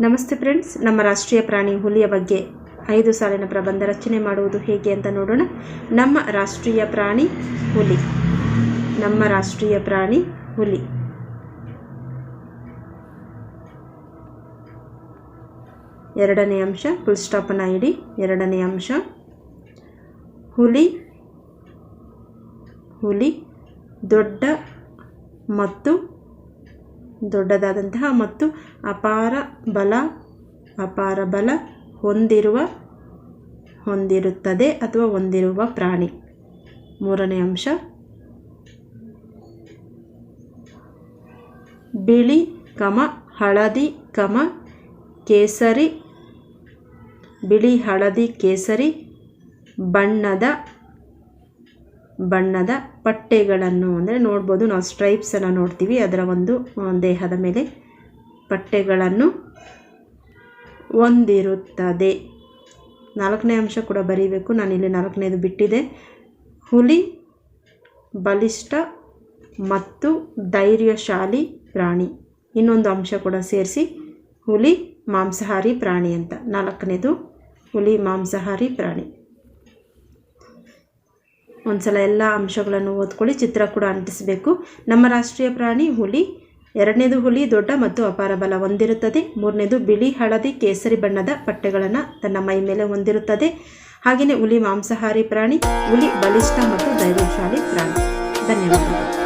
ನಮಸ್ತೆ ಫ್ರೆಂಡ್ಸ್, ನಮ್ಮ ರಾಷ್ಟ್ರೀಯ ಪ್ರಾಣಿ ಹುಲಿಯ ಬಗ್ಗೆ ಐದು ಸಾಲಿನ ಪ್ರಬಂಧ ರಚನೆ ಮಾಡುವುದು ಹೇಗೆ ಅಂತ ನೋಡೋಣ. ನಮ್ಮ ರಾಷ್ಟ್ರೀಯ ಪ್ರಾಣಿ ಹುಲಿ. ನಮ್ಮ ರಾಷ್ಟ್ರೀಯ ಪ್ರಾಣಿ ಹುಲಿ. ಎರಡನೇ ಅಂಶ ಪುಲ್ಸ್ಟಾಪನ ಇಡಿ. ಎರಡನೇ ಅಂಶ, ಹುಲಿ ಹುಲಿ ದೊಡ್ಡ ಮತ್ತು ದೊಡ್ಡದಾದಂತಹ ಮತ್ತು ಅಪಾರ ಬಲ ಅಪಾರ ಬಲ ಹೊಂದಿರುವ, ಹೊಂದಿರುತ್ತದೆ ಅಥವಾ ಹೊಂದಿರುವ ಪ್ರಾಣಿ. ಮೂರನೇ ಅಂಶ. ಬಿಳಿ, ಕಮ, ಹಳದಿ, ಕಮ, ಕೇಸರಿ, ಬಿಳಿ, ಹಳದಿ, ಕೇಸರಿ, ಬಣ್ಣದ ಬಣ್ಣದ ಪಟ್ಟೆಗಳನ್ನು ಅಂದರೆ ನೋಡ್ಬೋದು, ನಾವು ಸ್ಟ್ರೈಪ್ಸನ್ನು ನೋಡ್ತೀವಿ. ಅದರ ಒಂದು ದೇಹದ ಮೇಲೆ ಪಟ್ಟೆಗಳನ್ನು ಹೊಂದಿರುತ್ತದೆ. ನಾಲ್ಕನೇ ಅಂಶ ಕೂಡ ಬರೀಬೇಕು. ನಾನಿಲ್ಲಿ ನಾಲ್ಕನೇದು ಬಿಟ್ಟಿದೆ. ಹುಲಿ, ಬಲಿಷ್ಠ ಮತ್ತು ಧೈರ್ಯಶಾಲಿ ಪ್ರಾಣಿ. ಇನ್ನೊಂದು ಅಂಶ ಕೂಡ ಸೇರಿಸಿ, ಹುಲಿ, ಮಾಂಸಾಹಾರಿ ಪ್ರಾಣಿ ಅಂತ. ನಾಲ್ಕನೇದು ಹುಲಿ, ಮಾಂಸಾಹಾರಿ ಪ್ರಾಣಿ. ಒಂದ್ಸಲ ಎಲ್ಲ ಅಂಶಗಳನ್ನು ಓದ್ಕೊಳ್ಳಿ, ಚಿತ್ರ ಕೂಡ ಅಂಟಿಸಬೇಕು. ನಮ್ಮ ರಾಷ್ಟ್ರೀಯ ಪ್ರಾಣಿ ಹುಲಿ. ಎರಡನೇದು ಹುಲಿ ದೊಡ್ಡ ಮತ್ತು ಅಪಾರ ಬಲ ಹೊಂದಿರುತ್ತದೆ. ಮೂರನೇದು ಬಿಳಿ, ಹಳದಿ, ಕೇಸರಿ ಬಣ್ಣದ ಪಟ್ಟೆಗಳನ್ನು ತನ್ನ ಮೈ ಮೇಲೆ ಹೊಂದಿರುತ್ತದೆ. ಹಾಗೆಯೇ ಹುಲಿ ಮಾಂಸಾಹಾರಿ ಪ್ರಾಣಿ, ಹುಲಿ ಬಲಿಷ್ಠ ಮತ್ತು ಧೈರ್ಯಶಾಲಿ ಪ್ರಾಣಿ. ಧನ್ಯವಾದಗಳು.